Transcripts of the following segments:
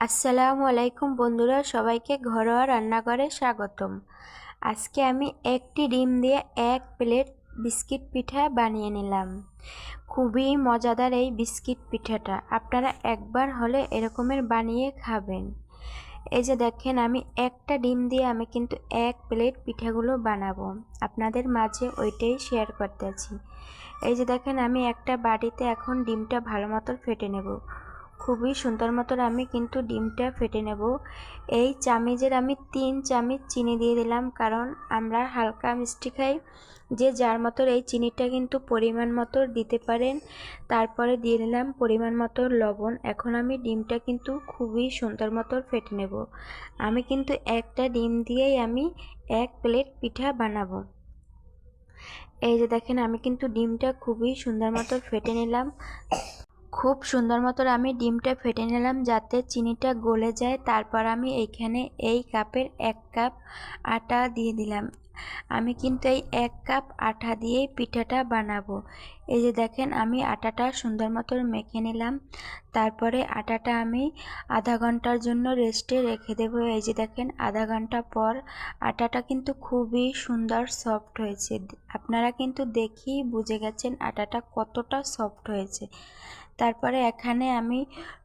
আসসালামু আলাইকুম বন্ধুরা, সবাইকে ঘরোয়া রান্নাঘরে স্বাগতম। আজকে আমি একটি ডিম দিয়ে এক প্লেট বিস্কিট পিঠা বানিয়ে নিলাম। খুবই মজাদার এই বিস্কিট পিঠাটা, আপনারা একবার হলে এরকমের বানিয়ে খাবেন। এই যে দেখেন, আমি একটা ডিম দিয়ে আমি কিন্তু এক প্লেট পিঠাগুলো বানাবো, আপনাদের মাঝে ওইটাই শেয়ার করতে আছি। এই যে দেখেন, আমি একটা বাড়িতে এখন ডিমটা ভালো মতো ফেটে নেব। খুবই সুন্দর মতন আমি কিন্তু ডিমটা ফেটে নেব। এই চামিজের আমি তিন চামিচ চিনি দিয়ে দিলাম, কারণ আমরা হালকা মিষ্টি খাই। যে যার মতো এই চিনিটা কিন্তু পরিমাণ মতো দিতে পারেন। তারপরে দিয়ে দিলাম পরিমাণ মতো লবণ। এখন আমি ডিমটা কিন্তু খুবই সুন্দর মতো ফেটে নেব। আমি কিন্তু একটা ডিম দিয়েই আমি এক প্লেট পিঠা বানাবো। এই যে দেখেন, আমি কিন্তু ডিমটা খুবই সুন্দর মতো ফেটে নিলাম। খুব সুন্দর মতো আমি ডিমটা ফেটে নিলাম যাতে চিনিটা গলে যায়। তারপর আমি এখানে এই কাপের এক কাপ আটা দিয়ে দিলাম। আমি কিন্তু এই এক কাপ আটা দিয়েই পিঠাটা বানাবো। এই যে দেখেন, আমি আটাটা সুন্দর মতো মেখে নিলাম। তারপরে আটাটা আমি আধা ঘণ্টার জন্য রেস্টে রেখে দেবো। এই যে দেখেন, আধা ঘণ্টা পর আটাটা কিন্তু খুবই সুন্দর সফট হয়েছে। আপনারা কিন্তু দেখেই বুঝে গেছেন আটাটা কতটা সফট হয়েছে। তারপরে এখানে আমি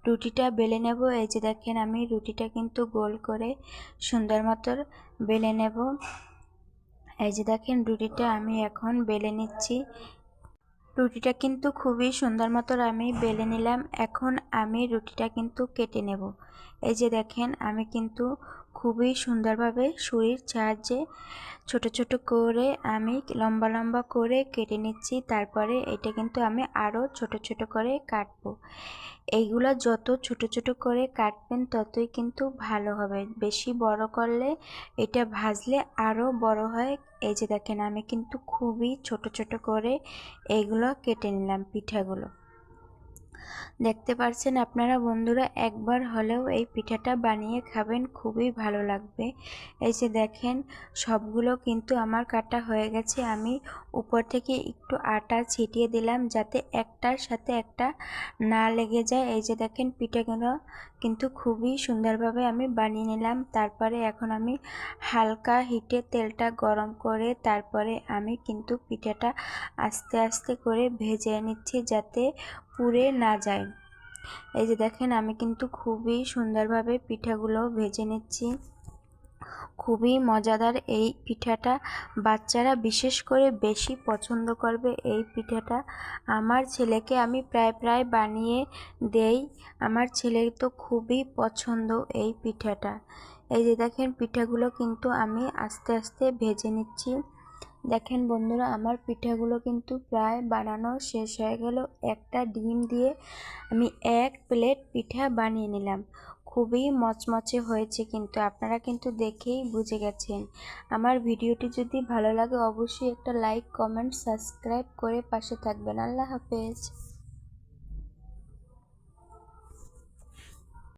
রুটিটা বেলে নেব। এই যে দেখেন, আমি রুটিটা কিন্তু গোল করে সুন্দর মতো বেলে নেব। এই যে দেখেন রুটিটা আমি এখন বেলে নিচ্ছি। রুটিটা কিন্তু খুবই সুন্দর মতো আমি বেলে নিলাম। এখন আমি রুটিটা কিন্তু কেটে নেব। এই যে দেখেন, আমি কিন্তু খুবই সুন্দরভাবে ছুরির সাহায্যে ছোট ছোট করে আমি লম্বা লম্বা করে কেটে নিচ্ছি। তারপরে এটা কিন্তু আমি আরও ছোট ছোট করে কাটবো। এইগুলো যত ছোট ছোট করে কাটবেন ততই কিন্তু ভালো হবে। বেশি বড় করলে এটা ভাজলে আরও বড় হয়। এই যে দেখেন আমি কিন্তু খুবই ছোট ছোট করে এইগুলো কেটে নিলাম পিঠাগুলো। দেখতে পাচ্ছেন আপনারা বন্ধুরা, একবার হলেও এই পিঠাটা বানিয়ে খাবেন, খুবই ভালো লাগবে। এই যে দেখেন, সবগুলো কিন্তু আমার কাটা হয়ে গেছে। আমি উপর থেকে একটু আটা ছিটিয়ে দিলাম যাতে একটার সাথে একটা না লেগে যায়। এই যে দেখেন, পিঠাগুলো কিন্তু খুবই সুন্দরভাবে আমি বানিয়ে নিলাম। তারপরে এখন আমি হালকা হিটে তেলটা গরম করে তারপরে আমি কিন্তু পিঠাটা আস্তে আস্তে করে ভেজে নিচ্ছি যাতে পুড়ে না যায়। এই যে দেখেন, আমি কিন্তু খুবই সুন্দরভাবে পিঠাগুলো ভেজে নিচ্ছি। খুবই মজাদার এই পিঠাটা। বাচ্চারা বিশেষ করে বেশি পছন্দ করবে এই পিঠাটা। আমার ছেলেকে আমি প্রায় প্রায় বানিয়ে দেই। আমার ছেলের তো খুবই পছন্দ এই পিঠাটা। এই যে দেখেন, পিঠাগুলো কিন্তু আমি আস্তে আস্তে ভেজে নিচ্ছি। দেখেন বন্ধুরা, আমার পিঠাগুলো কিন্তু প্রায় বানানো শেষ হয়ে গেল। একটা ডিম দিয়ে আমি এক প্লেট পিঠা বানিয়ে নিলাম। খুবই মচমচে হয়েছে কিন্তু, আপনারা কিন্তু দেখেই বুঝে গেছেন। আমার ভিডিওটি যদি ভালো লাগে, অবশ্যই একটা লাইক, কমেন্ট, সাবস্ক্রাইব করে পাশে থাকবেন। আল্লাহ হাফেজ।